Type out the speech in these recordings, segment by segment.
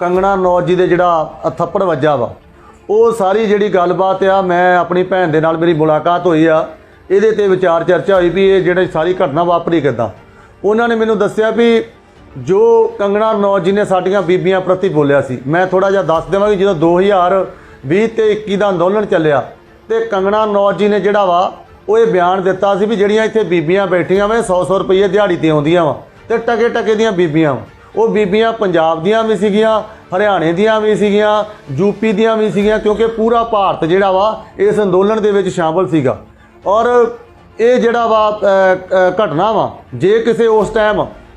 ਕੰਗਣਾ ਨੌਜ ਜੀ ਦੇ ਜਿਹੜਾ ਥੱਪੜ ਵੱਜਾ ਵਾ, ਉਹ ਸਾਰੀ ਜਿਹੜੀ ਗੱਲਬਾਤ ਆ, ਮੈਂ ਆਪਣੀ ਭੈਣ ਦੇ ਨਾਲ ਮੇਰੀ ਮੁਲਾਕਾਤ ਹੋਈ ਆ। ਇਹਦੇ ਤੇ ਵਿਚਾਰ ਚਰਚਾ ਹੋਈ ਵੀ ਇਹ ਜਿਹੜੀ ਸਾਰੀ ਘਟਨਾ ਵਾਪਰੀ ਕਿੱਦਾਂ। ਉਹਨਾਂ ਨੇ ਮੈਨੂੰ ਦੱਸਿਆ ਵੀ ਜੋ ਕੰਗਣਾ ਨੌਜ ਜੀ ਨੇ ਸਾਡੀਆਂ ਬੀਬੀਆਂ ਪ੍ਰਤੀ ਬੋਲਿਆ ਸੀ, ਮੈਂ ਥੋੜਾ ਜਿਹਾ ਦੱਸ ਦੇਵਾਂ ਕਿ ਜਦੋਂ 2020 ਤੇ 21 ਦਾ ਅੰਦੋਲਨ ਚੱਲਿਆ, ਤੇ ਕੰਗਣਾ ਨੌਜ ਜੀ ਨੇ ਜਿਹੜਾ ਵਾ, ਉਹ ਇਹ ਬਿਆਨ ਦਿੱਤਾ ਸੀ ਵੀ ਜਿਹੜੀਆਂ ਇੱਥੇ ਬੀਬੀਆਂ ਬੈਠੀਆਂ ਵਾ 100-100 ਰੁਪਏ ਦਿਹਾੜੀ ਤੇ ਆਉਂਦੀਆਂ ਵਾ, ਤੇ ਟਕੇ ਟਕੇ ਦੀਆਂ ਬੀਬੀਆਂ ਵਾ। ਉਹ ਬੀਬੀਆਂ ਪੰਜਾਬ ਦੀਆਂ ਵੀ ਸੀਗੀਆਂ, ਹਰਿਆਣੇ ਦੀਆਂ ਵੀ ਸੀਗੀਆਂ ਯੂਪੀ ਦੀਆਂ ਵੀ ਸੀਗੀਆਂ, ਕਿਉਂਕਿ ਪੂਰਾ ਭਾਰਤ ਜਿਹੜਾ ਵਾ, ਇਸ ਅੰਦੋਲਨ ਦੇ ਵਿੱਚ ਸ਼ਾਮਲ ਸੀਗਾ। ਔਰ ਇਹ ਜਿਹੜਾ ਵਾ ਘਟਨਾ ਵਾ, ਜੇ ਕਿਸੇ ਉਸ ਟਾਈਮ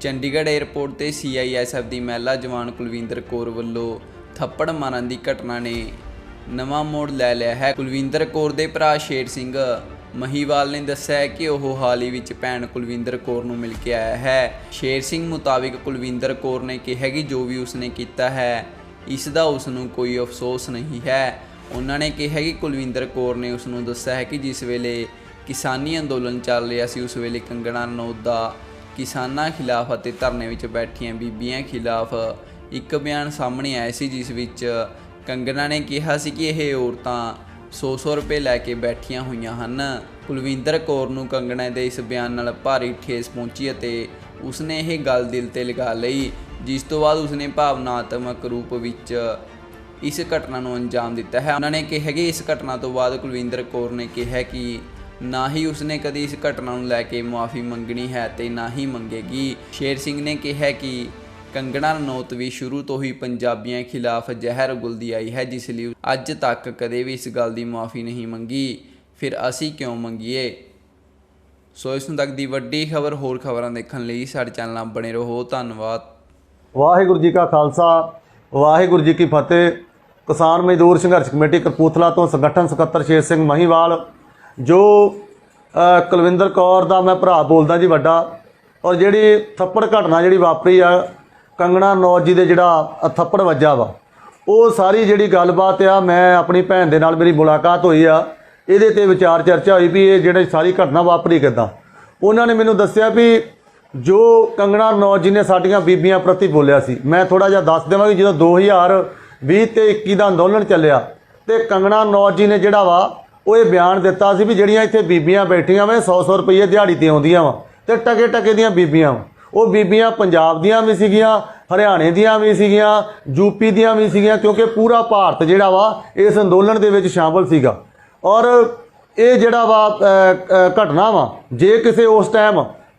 ਚੰਡੀਗੜ੍ਹ 에ਅਰਪੋਰਟ ਤੇ ਸੀਆਈਐਸਐਫ ਦੀ ਮਹਿਲਾ ਜਵਾਨ ਕੁਲਵਿੰਦਰ ਕੌਰ ਵੱਲੋਂ ਥੱਪੜ ਮਾਰਨ ਦੀ ਘਟਨਾ ਨੇ ਨਵਾਂ ਮੋੜ ਲੈ ਲਿਆ ਹੈ। ਕੁਲਵਿੰਦਰ ਕੌਰ ਦੇ ਭਰਾ ਸ਼ੇਰ ਸਿੰਘ ਮਹੀਵਾਲ ਨੇ ਦੱਸਿਆ ਹੈ ਕਿ ਉਹ ਹਾਲ ਹੀ ਵਿੱਚ ਭੈਣ ਕੁਲਵਿੰਦਰ ਕੌਰ ਨੂੰ ਮਿਲ ਕੇ ਆਇਆ ਹੈ। ਸ਼ੇਰ ਸਿੰਘ ਮੁਤਾਬਿਕ ਕੁਲਵਿੰਦਰ ਕੌਰ ਨੇ ਕਿਹਾ ਕਿ ਜੋ ਵੀ ਉਸਨੇ ਕੀਤਾ ਹੈ, ਇਸ ਦਾ ਉਸ ਨੂੰ ਕੋਈ ਅਫਸੋਸ ਨਹੀਂ ਹੈ। ਉਹਨਾਂ ਨੇ ਕਿਹਾ ਕਿ ਕੁਲਵਿੰਦਰ ਕੌਰ ਨੇ ਉਸ ਨੂੰ ਦੱਸਿਆ ਹੈ ਕਿ ਜਿਸ ਵੇਲੇ ਕਿਸਾਨੀ ਅੰਦੋਲਨ ਚੱਲ ਰਿਹਾ ਸੀ, ਉਸ ਵੇਲੇ ਕੰਗਣਾ ਰਣੌਤ ਦਾ ਕਿਸਾਨਾਂ ਖਿਲਾਫ ਅਤੇ ਧਰਨੇ ਵਿੱਚ ਬੈਠੀਆਂ ਬੀਬੀਆਂ ਖਿਲਾਫ ਇੱਕ ਬਿਆਨ ਸਾਹਮਣੇ ਆਇਆ ਸੀ, ਜਿਸ ਵਿੱਚ ਕੰਗਣਾ ਨੇ ਕਿਹਾ ਸੀ ਕਿ ਇਹ ਔਰਤਾਂ 100-100 ਰੁਪਏ ਲੈ ਕੇ ਬੈਠੀਆਂ ਹੋਈਆਂ ਹਨ। ਕੁਲਵਿੰਦਰ ਕੌਰ ਨੂੰ ਕੰਗਣਾ ਦੇ ਇਸ ਬਿਆਨ ਨਾਲ ਭਾਰੀ ਠੇਸ ਪਹੁੰਚੀ ਅਤੇ ਉਸਨੇ ਇਹ ਗੱਲ ਦਿਲ ਤੇ ਲਗਾ ਲਈ, ਜਿਸ ਤੋਂ ਬਾਅਦ ਉਸਨੇ ਭਾਵਨਾਤਮਕ ਰੂਪ ਵਿੱਚ ਇਸ ਘਟਨਾ ਨੂੰ ਅੰਜਾਮ ਦਿੱਤਾ ਹੈ। ਉਹਨਾਂ ਨੇ ਕਿਹਾ ਕਿ ਇਸ ਘਟਨਾ ਤੋਂ ਬਾਅਦ ਕੁਲਵਿੰਦਰ ਕੌਰ ਨੇ ਕਿਹਾ ਕਿ ਨਾ ਹੀ ਉਸਨੇ ਕਦੀ ਇਸ ਘਟਨਾ ਨੂੰ ਲੈ ਕੇ ਮੁਆਫੀ ਮੰਗਣੀ ਹੈ ਤੇ ਨਾ ਹੀ ਮੰਗੇਗੀ। ਸ਼ੇਰ ਸਿੰਘ ਨੇ ਕਿਹਾ ਕਿ ਕੰਗਣਾ ਰਣੌਤ ਵੀ ਸ਼ੁਰੂ ਤੋਂ ਹੀ ਪੰਜਾਬੀਆਂ ਖਿਲਾਫ ਜ਼ਹਿਰ ਉਗਲਦੀ ਆਈ ਹੈ, ਜਿਸ ਲਈ ਅੱਜ ਤੱਕ ਕਦੇ ਵੀ ਇਸ ਗੱਲ ਦੀ ਮੁਆਫੀ ਨਹੀਂ ਮੰਗੀ। ਫਿਰ ਅਸੀਂ ਕਿਉਂ ਮੰਗੀਏ? ਸੋ ਇਸ ਨੂੰ ਤੱਕ ਦੀ ਵੱਡੀ ਖਬਰ ਹੋਰ ਖਬਰਾਂ ਦੇਖਣ ਲਈ ਸਾਡੇ ਚੈਨਲ ਨਾਲ ਬਣੇ ਰਹੋ। ਧੰਨਵਾਦ। ਵਾਹਿਗੁਰੂ ਜੀ ਕਾ ਖਾਲਸਾ, ਵਾਹਿਗੁਰੂ ਜੀ ਕੀ ਫਤਿਹ। ਕਿਸਾਨ ਮਜ਼ਦੂਰ ਸੰਘਰਸ਼ ਕਮੇਟੀ ਕਪੂਰਥਲਾ ਤੋਂ ਸੰਗਠਨ ਸਕੱਤਰ ਸ਼ੇਰ ਸਿੰਘ ਮਹੀਵਾਲ ਜੋ ਕੁਲਵਿੰਦਰ ਕੌਰ ਦਾ ਮੈਂ ਭਰਾ ਬੋਲਦਾ ਜੀ ਵੱਡਾ, ਔਰ ਜਿਹੜੀ ਥੱਪੜ ਘਟਨਾ ਜਿਹੜੀ ਵਾਪਰੀ ਆ, ਕੰਗਣਾ ਨੌਜ ਜੀ ਦੇ ਜਿਹੜਾ ਥੱਪੜ ਵੱਜਾ ਵਾ, ਉਹ ਸਾਰੀ ਜਿਹੜੀ ਗੱਲਬਾਤ ਆ, ਮੈਂ ਆਪਣੀ ਭੈਣ ਦੇ ਨਾਲ ਮੇਰੀ ਮੁਲਾਕਾਤ ਹੋਈ ਆ, ਇਹਦੇ ਤੇ ਵਿਚਾਰ ਚਰਚਾ ਹੋਈ ਵੀ ਇਹ ਜਿਹੜੇ ਸਾਰੀ ਘਟਨਾ ਵਾਪਰੀ ਕਿੱਦਾਂ। ਉਹਨਾਂ ਨੇ ਮੈਨੂੰ ਦੱਸਿਆ ਵੀ ਜੋ ਕੰਗਣਾ ਨੌਜ ਜੀ ਨੇ ਸਾਡੀਆਂ ਬੀਬੀਆਂ ਪ੍ਰਤੀ ਬੋਲਿਆ ਸੀ, ਮੈਂ ਥੋੜਾ ਜਿਹਾ ਦੱਸ ਦੇਵਾਂ ਕਿ ਜਦੋਂ 2020 ਤੇ 21 ਦਾ ਅੰਦੋਲਨ ਚੱਲਿਆ, ਤੇ ਕੰਗਣਾ ਨੌਜ ਜੀ ਨੇ ਜਿਹੜਾ ਵਾ ਉਹ ਇਹ ਬਿਆਨ ਦਿੱਤਾ ਸੀ ਵੀ ਜਿਹੜੀਆਂ ਇੱਥੇ ਬੀਬੀਆਂ ਬੈਠੀਆਂ ਵੇ 100-100 ਰੁਪਏ ਦਿਹਾੜੀ ਤੇ ਆਉਂਦੀਆਂ ਵਾ ਤੇ ਟਕੇ ਟਕੇ ਦੀਆਂ ਬੀਬੀਆਂ ਵਾ। ਉਹ ਬੀਬੀਆਂ ਪੰਜਾਬ ਦੀਆਂ ਵੀ ਸੀਗੀਆਂ, ਹਰਿਆਣੇ ਦੀਆਂ ਵੀ ਸੀਗੀਆਂ ਯੂਪੀ ਦੀਆਂ ਵੀ ਸੀਗੀਆਂ, ਕਿਉਂਕਿ ਪੂਰਾ ਭਾਰਤ ਜਿਹੜਾ ਵਾ, ਇਸ ਅੰਦੋਲਨ ਦੇ ਵਿੱਚ ਸ਼ਾਮਲ ਸੀਗਾ। ਔਰ ਇਹ ਜਿਹੜਾ ਵਾ ਘਟਨਾ ਵਾ, ਜੇ ਕਿਸੇ ਉਸ ਟਾਈਮ